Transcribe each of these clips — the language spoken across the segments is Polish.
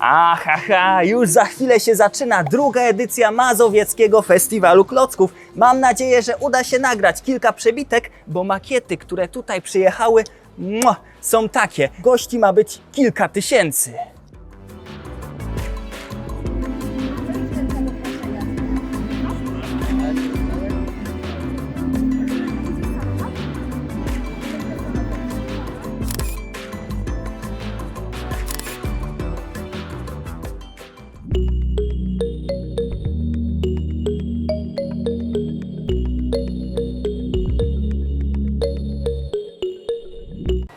Ahaha, już za chwilę się zaczyna druga edycja Mazowieckiego Festiwalu Klocków. Mam nadzieję, że uda się nagrać kilka przebitek, bo makiety, które tutaj przyjechały, są takie. Gości ma być kilka tysięcy.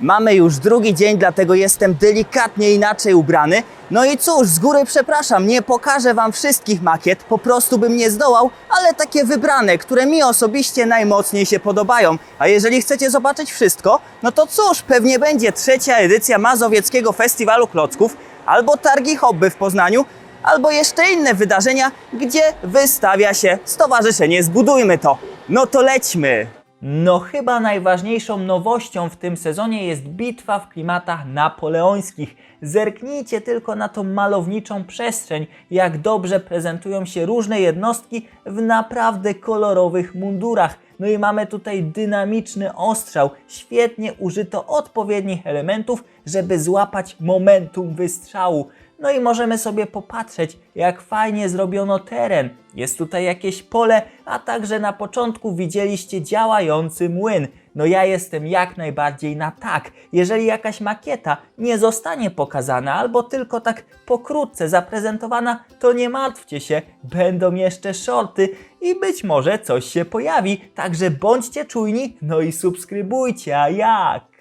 Mamy już drugi dzień, dlatego jestem delikatnie inaczej ubrany. No i cóż, z góry przepraszam, nie pokażę Wam wszystkich makiet, po prostu bym nie zdołał, ale takie wybrane, które mi osobiście najmocniej się podobają. A jeżeli chcecie zobaczyć wszystko, no to cóż, pewnie będzie trzecia edycja Mazowieckiego Festiwalu Klocków, albo Targi Hobby w Poznaniu, albo jeszcze inne wydarzenia, gdzie wystawia się Stowarzyszenie Zbudujmy to. No to lećmy! No chyba najważniejszą nowością w tym sezonie jest bitwa w klimatach napoleońskich. Zerknijcie tylko na tą malowniczą przestrzeń, jak dobrze prezentują się różne jednostki w naprawdę kolorowych mundurach. No i mamy tutaj dynamiczny ostrzał. Świetnie użyto odpowiednich elementów, żeby złapać momentum wystrzału. No i możemy sobie popatrzeć, jak fajnie zrobiono teren. Jest tutaj jakieś pole, a także na początku widzieliście działający młyn. No ja jestem jak najbardziej na tak. Jeżeli jakaś makieta nie zostanie pokazana albo tylko tak pokrótce zaprezentowana, to nie martwcie się, będą jeszcze shorty i być może coś się pojawi. Także bądźcie czujni, no i subskrybujcie, a jak?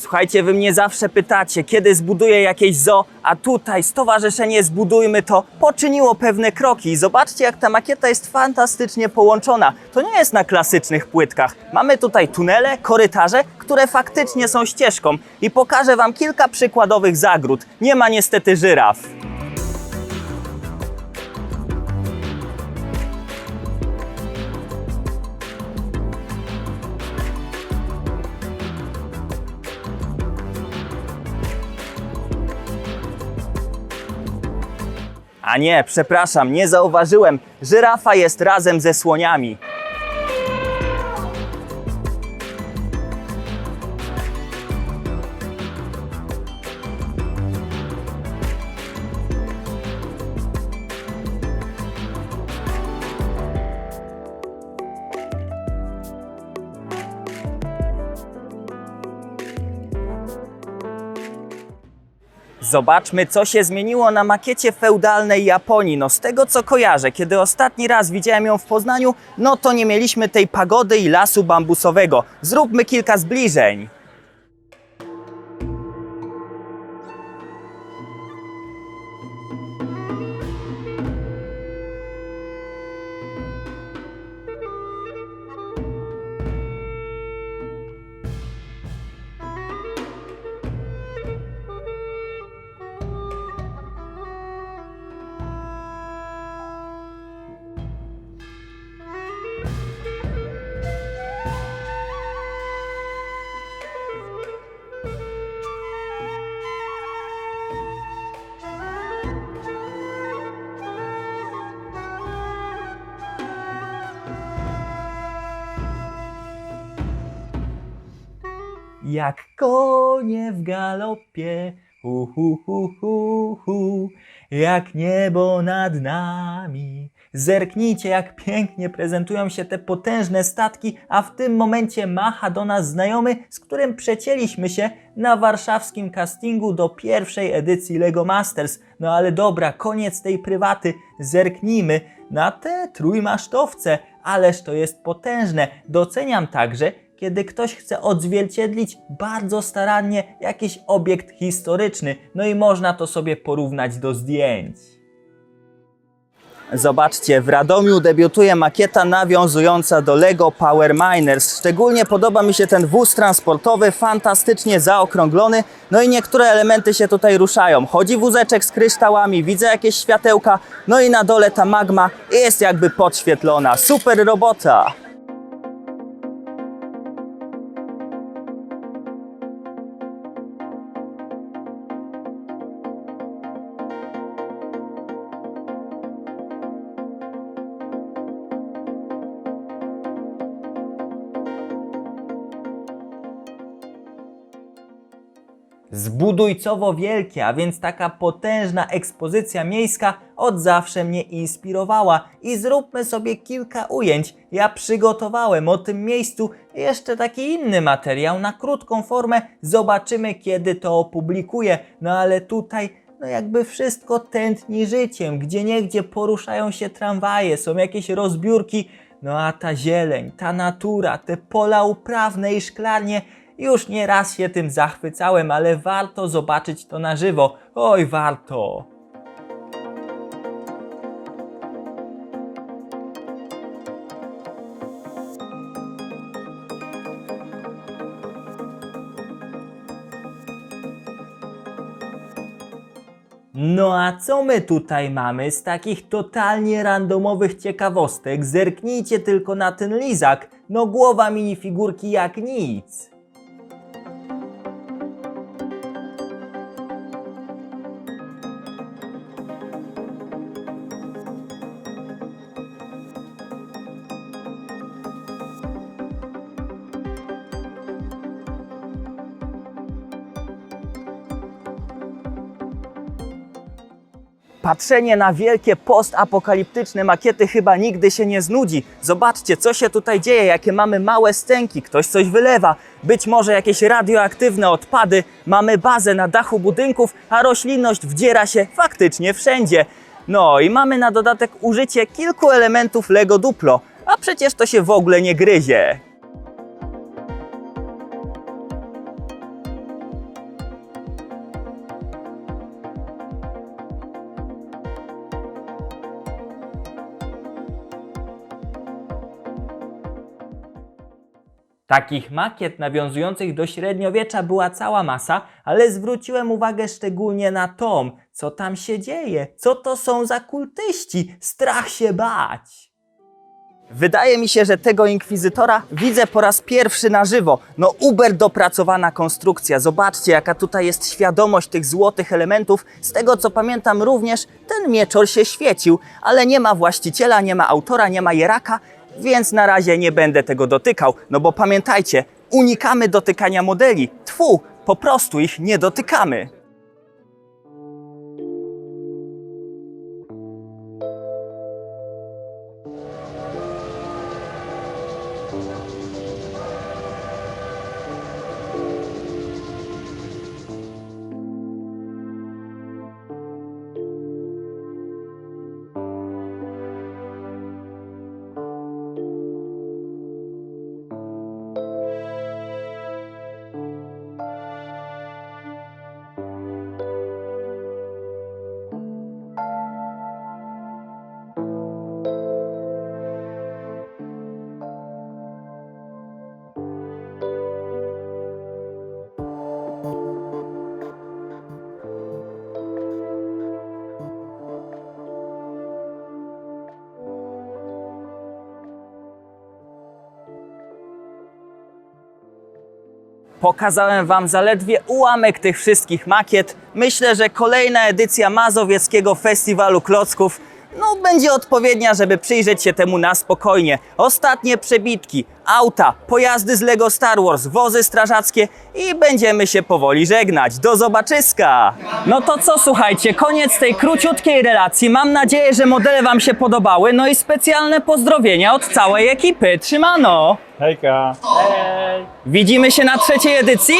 Słuchajcie, wy mnie zawsze pytacie, kiedy zbuduję jakieś zoo, a tutaj Stowarzyszenie Zbudujmy to poczyniło pewne kroki. Zobaczcie, jak ta makieta jest fantastycznie połączona. To nie jest na klasycznych płytkach. Mamy tutaj tunele, korytarze, które faktycznie są ścieżką. I pokażę wam kilka przykładowych zagród. Nie ma niestety żyraf. A nie, przepraszam, nie zauważyłem. Żyrafa jest razem ze słoniami. Zobaczmy, co się zmieniło na makiecie feudalnej Japonii. No z tego co kojarzę, kiedy ostatni raz widziałem ją w Poznaniu, no to nie mieliśmy tej pagody i lasu bambusowego. Zróbmy kilka zbliżeń. Jak konie w galopie, hu, hu, hu, hu, hu, jak niebo nad nami. Zerknijcie, jak pięknie prezentują się te potężne statki, a w tym momencie macha do nas znajomy, z którym przecięliśmy się na warszawskim castingu do pierwszej edycji LEGO Masters. No ale dobra, koniec tej prywaty. Zerknijmy na te trójmasztowce, ależ to jest potężne. Doceniam także, kiedy ktoś chce odzwierciedlić bardzo starannie jakiś obiekt historyczny, no i można to sobie porównać do zdjęć. Zobaczcie, w Radomiu debiutuje makieta nawiązująca do Lego Power Miners. Szczególnie podoba mi się ten wóz transportowy, fantastycznie zaokrąglony, no i niektóre elementy się tutaj ruszają. Chodzi wózeczek z kryształami, widzę jakieś światełka, no i na dole ta magma jest jakby podświetlona. Super robota! Zbudujcowo wielkie, a więc taka potężna ekspozycja miejska od zawsze mnie inspirowała i zróbmy sobie kilka ujęć. Ja przygotowałem o tym miejscu jeszcze taki inny materiał na krótką formę. Zobaczymy kiedy to opublikuję. No ale tutaj no jakby wszystko tętni życiem, gdzie niegdzie poruszają się tramwaje, są jakieś rozbiórki, no a ta zieleń, ta natura, te pola uprawne i szklarnie, już nie raz się tym zachwycałem, ale warto zobaczyć to na żywo. Oj, warto. No a co my tutaj mamy z takich totalnie randomowych ciekawostek? Zerknijcie tylko na ten lizak. No głowa minifigurki jak nic. Patrzenie na wielkie postapokaliptyczne makiety chyba nigdy się nie znudzi. Zobaczcie, co się tutaj dzieje, jakie mamy małe stęki, ktoś coś wylewa, być może jakieś radioaktywne odpady, mamy bazę na dachu budynków, a roślinność wdziera się faktycznie wszędzie. No i mamy na dodatek użycie kilku elementów Lego Duplo, a przecież to się w ogóle nie gryzie. Takich makiet nawiązujących do średniowiecza była cała masa, ale zwróciłem uwagę szczególnie na tom, co tam się dzieje, co to są za kultyści, strach się bać. Wydaje mi się, że tego inkwizytora widzę po raz pierwszy na żywo. No uber dopracowana konstrukcja. Zobaczcie, jaka tutaj jest świadomość tych złotych elementów. Z tego co pamiętam również ten mieczor się świecił, ale nie ma właściciela, nie ma autora, nie ma jeraka, więc na razie nie będę tego dotykał. No bo pamiętajcie, unikamy dotykania modeli. Tfu, po prostu ich nie dotykamy. Pokazałem Wam zaledwie ułamek tych wszystkich makiet. Myślę, że kolejna edycja Mazowieckiego Festiwalu Klocków no, będzie odpowiednia, żeby przyjrzeć się temu na spokojnie. Ostatnie przebitki, auta, pojazdy z Lego Star Wars, wozy strażackie i będziemy się powoli żegnać. Do zobaczyska! No to co, słuchajcie, koniec tej króciutkiej relacji. Mam nadzieję, że modele Wam się podobały. No i specjalne pozdrowienia od całej ekipy. Trzymano! Hejka. Widzimy się na trzeciej edycji?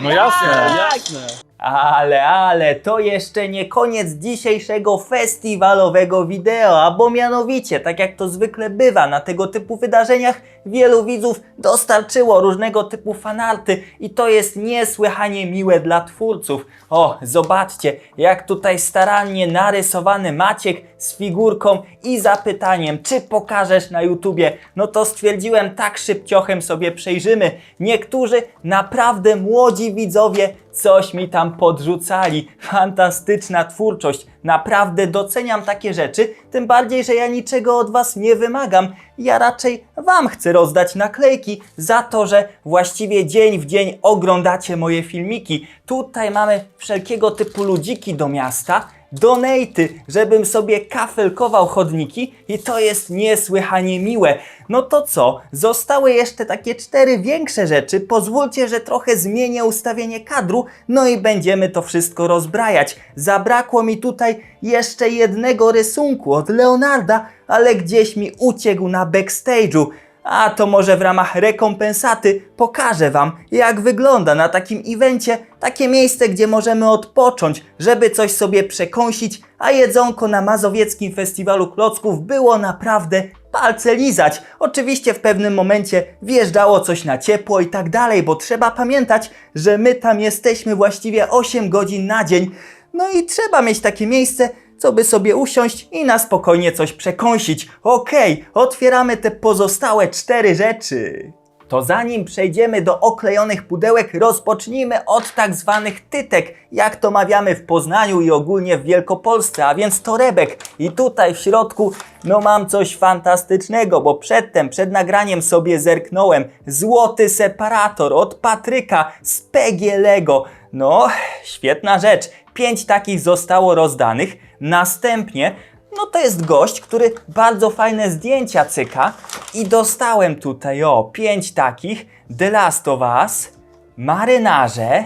No jasne, jasne. Ale, ale, to jeszcze nie koniec dzisiejszego festiwalowego wideo, bo mianowicie, tak jak to zwykle bywa na tego typu wydarzeniach, wielu widzów dostarczyło różnego typu fanarty i to jest niesłychanie miłe dla twórców. O, zobaczcie, jak tutaj starannie narysowany Maciek z figurką i zapytaniem, czy pokażesz na YouTubie. No to stwierdziłem, tak szybciochem sobie przejrzymy. Niektórzy naprawdę młodzi widzowie coś mi tam podrzucali. Fantastyczna twórczość. Naprawdę doceniam takie rzeczy, tym bardziej, że ja niczego od Was nie wymagam. Ja raczej Wam chcę rozdać naklejki za to, że właściwie dzień w dzień oglądacie moje filmiki. Tutaj mamy wszelkiego typu ludziki do miasta donaty, żebym sobie kafelkował chodniki i to jest niesłychanie miłe. No to co? Zostały jeszcze takie cztery większe rzeczy. Pozwólcie, że trochę zmienię ustawienie kadru, no i będziemy to wszystko rozbrajać. Zabrakło mi tutaj jeszcze jednego rysunku od Leonarda, ale gdzieś mi uciekł na backstage'u. A to może w ramach rekompensaty pokażę Wam, jak wygląda na takim evencie takie miejsce, gdzie możemy odpocząć, żeby coś sobie przekąsić, a jedzonko na Mazowieckim Festiwalu Klocków było naprawdę palce lizać. Oczywiście w pewnym momencie wjeżdżało coś na ciepło i tak dalej, bo trzeba pamiętać, że my tam jesteśmy właściwie 8 godzin na dzień. No i trzeba mieć takie miejsce, co by sobie usiąść i na spokojnie coś przekąsić. Okej, otwieramy te pozostałe cztery rzeczy. To zanim przejdziemy do oklejonych pudełek, rozpocznijmy od tak zwanych tytek, jak to mawiamy w Poznaniu i ogólnie w Wielkopolsce, a więc torebek. I tutaj w środku, no mam coś fantastycznego, bo przedtem, przed nagraniem sobie zerknąłem. Złoty separator od Patryka z PG Lego. No, świetna rzecz. Pięć takich zostało rozdanych. Następnie, no to jest gość, który bardzo fajne zdjęcia cyka. I dostałem tutaj, o, pięć takich. The Last of Us, marynarze,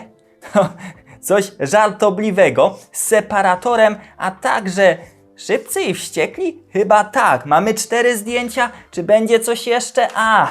coś żartobliwego, z separatorem, a także szybcy i wściekli? Chyba tak. Mamy cztery zdjęcia. Czy będzie coś jeszcze? A,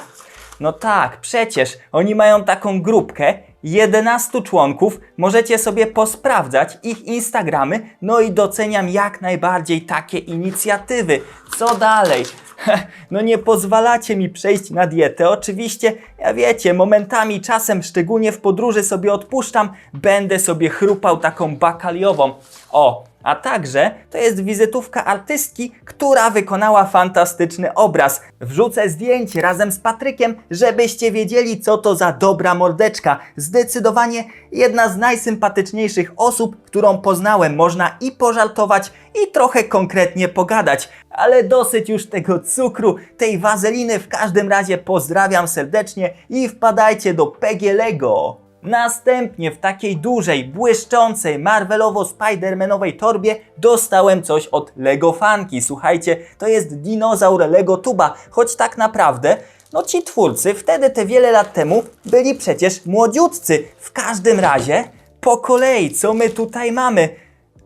no tak, przecież oni mają taką grupkę 11 członków. Możecie sobie posprawdzać ich Instagramy. No i doceniam jak najbardziej takie inicjatywy. Co dalej? No nie pozwalacie mi przejść na dietę. Oczywiście, ja wiecie, momentami, czasem, szczególnie w podróży sobie odpuszczam, będę sobie chrupał taką bakaliową. O, a także to jest wizytówka artystki, która wykonała fantastyczny obraz. Wrzucę zdjęcie razem z Patrykiem, żebyście wiedzieli, co to za dobra mordeczka. Zdecydowanie jedna z najsympatyczniejszych osób, którą poznałem. Można i pożartować, i trochę konkretnie pogadać. Ale dosyć już tego cukru, tej wazeliny. W każdym razie pozdrawiam serdecznie i wpadajcie do PG Lego. Następnie w takiej dużej, błyszczącej, Marvelowo-Spidermanowej torbie dostałem coś od Lego Fanki. Słuchajcie, to jest dinozaur Lego Tuba, choć tak naprawdę no ci twórcy wtedy te wiele lat temu byli przecież młodziutcy. W każdym razie po kolei, co my tutaj mamy?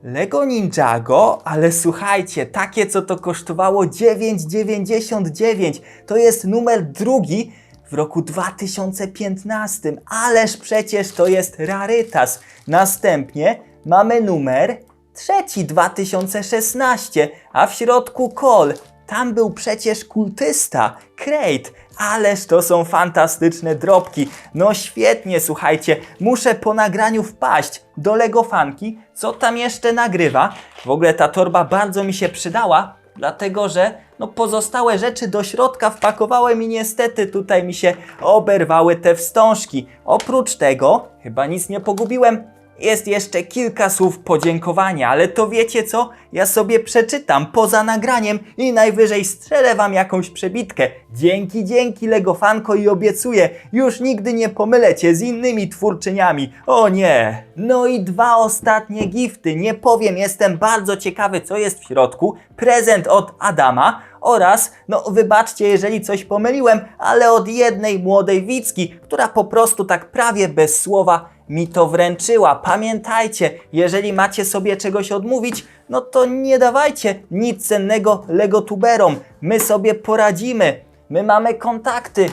Lego Ninjago, ale słuchajcie, takie co to kosztowało 9,99. To jest numer drugi w roku 2015. Ależ przecież to jest rarytas. Następnie mamy numer trzeci 2016, a w środku kol. Tam był przecież kultysta, Crate. Ależ to są fantastyczne drobki. No świetnie, słuchajcie, muszę po nagraniu wpaść do Lego Fanki, co tam jeszcze nagrywa. W ogóle ta torba bardzo mi się przydała, dlatego że no pozostałe rzeczy do środka wpakowałem i niestety tutaj mi się oberwały te wstążki. Oprócz tego, chyba nic nie pogubiłem, jest jeszcze kilka słów podziękowania, ale to wiecie co? Ja sobie przeczytam poza nagraniem i najwyżej strzelę wam jakąś przebitkę. Dzięki, dzięki Lego Fanko i obiecuję, już nigdy nie pomylę cię z innymi twórczyniami. O nie! No i dwa ostatnie gifty. Nie powiem, jestem bardzo ciekawy co jest w środku. Prezent od Adama oraz, no wybaczcie, jeżeli coś pomyliłem, ale od jednej młodej Wicki, która po prostu tak prawie bez słowa mi to wręczyła. Pamiętajcie, jeżeli macie sobie czegoś odmówić, no to nie dawajcie nic cennego legotuberom. My sobie poradzimy. My mamy kontakty.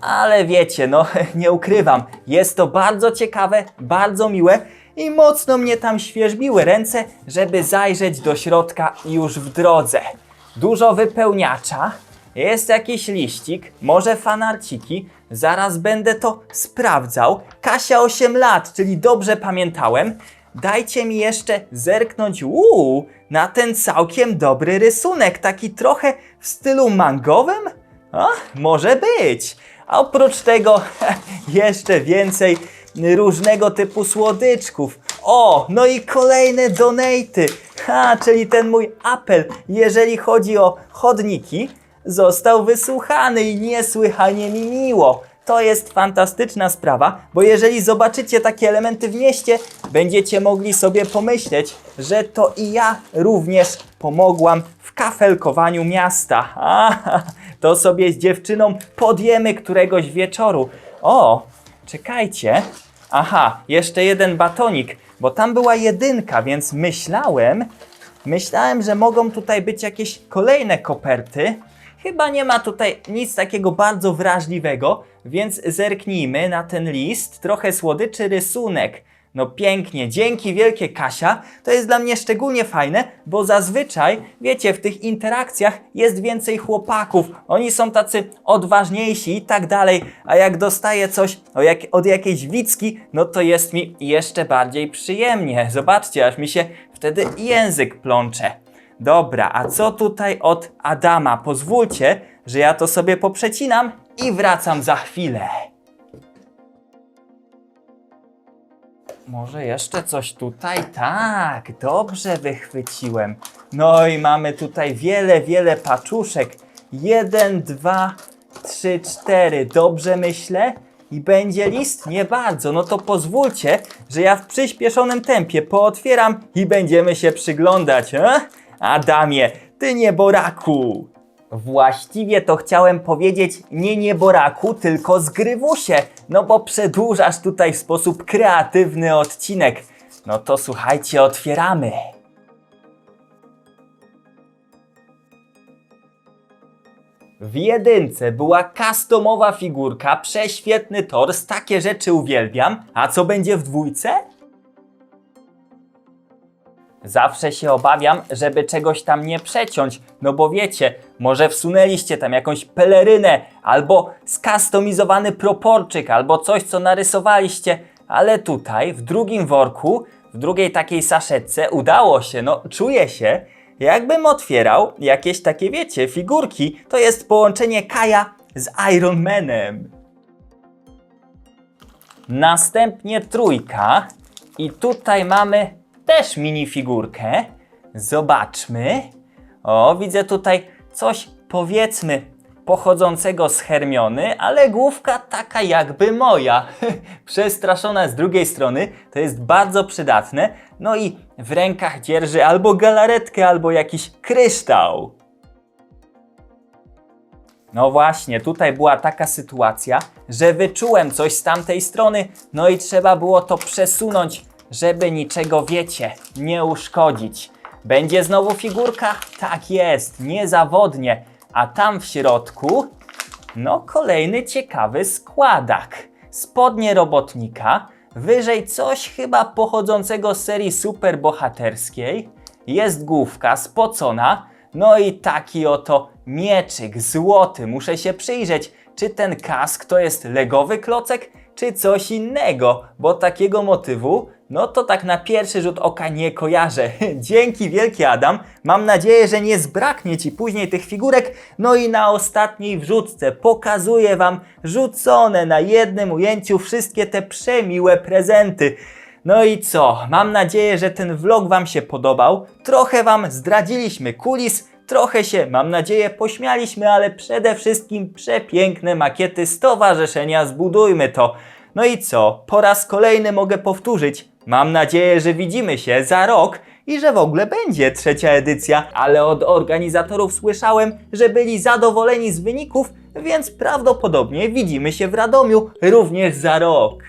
Ale wiecie, no nie ukrywam, jest to bardzo ciekawe, bardzo miłe i mocno mnie tam świeżbiły ręce, żeby zajrzeć do środka już w drodze. Dużo wypełniacza, jest jakiś liścik, może fanarciki. Zaraz będę to sprawdzał. Kasia 8 lat, czyli dobrze pamiętałem. Dajcie mi jeszcze zerknąć uuu, na ten całkiem dobry rysunek, taki trochę w stylu mangowym? A, może być. A oprócz tego jeszcze więcej różnego typu słodyczków. O, no i kolejne donaty. Ha, czyli ten mój apel, jeżeli chodzi o chodniki, został wysłuchany i niesłychanie mi miło. to jest fantastyczna sprawa, bo jeżeli zobaczycie takie elementy w mieście, będziecie mogli sobie pomyśleć, że to i ja również pomogłam w kafelkowaniu miasta. A, to sobie z dziewczyną podjemy któregoś wieczoru. O, czekajcie. Aha, jeszcze jeden batonik, bo tam była jedynka, więc myślałem, myślałem, że mogą tutaj być jakieś kolejne koperty. Chyba nie ma tutaj nic takiego bardzo wrażliwego, więc zerknijmy na ten list. Trochę słodyczy rysunek. No pięknie, dzięki wielkie Kasia. To jest dla mnie szczególnie fajne, bo zazwyczaj, wiecie, w tych interakcjach jest więcej chłopaków. Oni są tacy odważniejsi i tak dalej, a jak dostaję coś od jakiejś Wicki, no to jest mi jeszcze bardziej przyjemnie. Zobaczcie, aż mi się wtedy język plącze. Dobra, a co tutaj od Adama? Pozwólcie, że ja to sobie poprzecinam i wracam za chwilę. Może jeszcze coś tutaj? Tak, dobrze wychwyciłem. No i mamy tutaj wiele, wiele paczuszek. Jeden, dwa, trzy, cztery. Dobrze myślę? I będzie list? Nie bardzo. No to pozwólcie, że ja w przyspieszonym tempie pootwieram i będziemy się przyglądać. E? Adamie, ty nieboraku! Właściwie to chciałem powiedzieć nie nieboraku, tylko zgrywusie, no bo przedłużasz tutaj w sposób kreatywny odcinek. No to słuchajcie, otwieramy. W jedynce była customowa figurka, prześwietny tors, takie rzeczy uwielbiam. A co będzie w dwójce? Zawsze się obawiam, żeby czegoś tam nie przeciąć, no bo wiecie, może wsunęliście tam jakąś pelerynę, albo skustomizowany proporczyk, albo coś, co narysowaliście, ale tutaj, w drugim worku, w drugiej takiej saszetce udało się, no czuję się, jakbym otwierał jakieś takie, wiecie, figurki. To jest połączenie Kaja z Iron Manem. Następnie trójka i tutaj mamy też minifigurkę. Zobaczmy. O, widzę tutaj coś powiedzmy pochodzącego z Hermiony, ale główka taka jakby moja. Przestraszona z drugiej strony, to jest bardzo przydatne. No i w rękach dzierży albo galaretkę, albo jakiś kryształ. No właśnie, tutaj była taka sytuacja, że wyczułem coś z tamtej strony, no i trzeba było to przesunąć, żeby niczego, wiecie, nie uszkodzić. Będzie znowu figurka? Tak jest, niezawodnie. A tam w środku, no kolejny ciekawy składak. Spodnie robotnika, wyżej coś chyba pochodzącego z serii superbohaterskiej. Jest główka spocona, no i taki oto mieczyk złoty. Muszę się przyjrzeć, czy ten kask to jest legowy klocek, czy coś innego, bo takiego motywu, no to tak na pierwszy rzut oka nie kojarzę. Dzięki wielkie Adam, mam nadzieję, że nie zbraknie Ci później tych figurek. No i na ostatniej wrzutce pokazuję Wam rzucone na jednym ujęciu wszystkie te przemiłe prezenty. No i co? Mam nadzieję, że ten vlog Wam się podobał. Trochę Wam zdradziliśmy kulis, trochę się, mam nadzieję, pośmialiśmy, ale przede wszystkim przepiękne makiety Stowarzyszenia Zbudujmy to. No i co? Po raz kolejny mogę powtórzyć. Mam nadzieję, że widzimy się za rok i że w ogóle będzie trzecia edycja, ale od organizatorów słyszałem, że byli zadowoleni z wyników, więc prawdopodobnie widzimy się w Radomiu również za rok.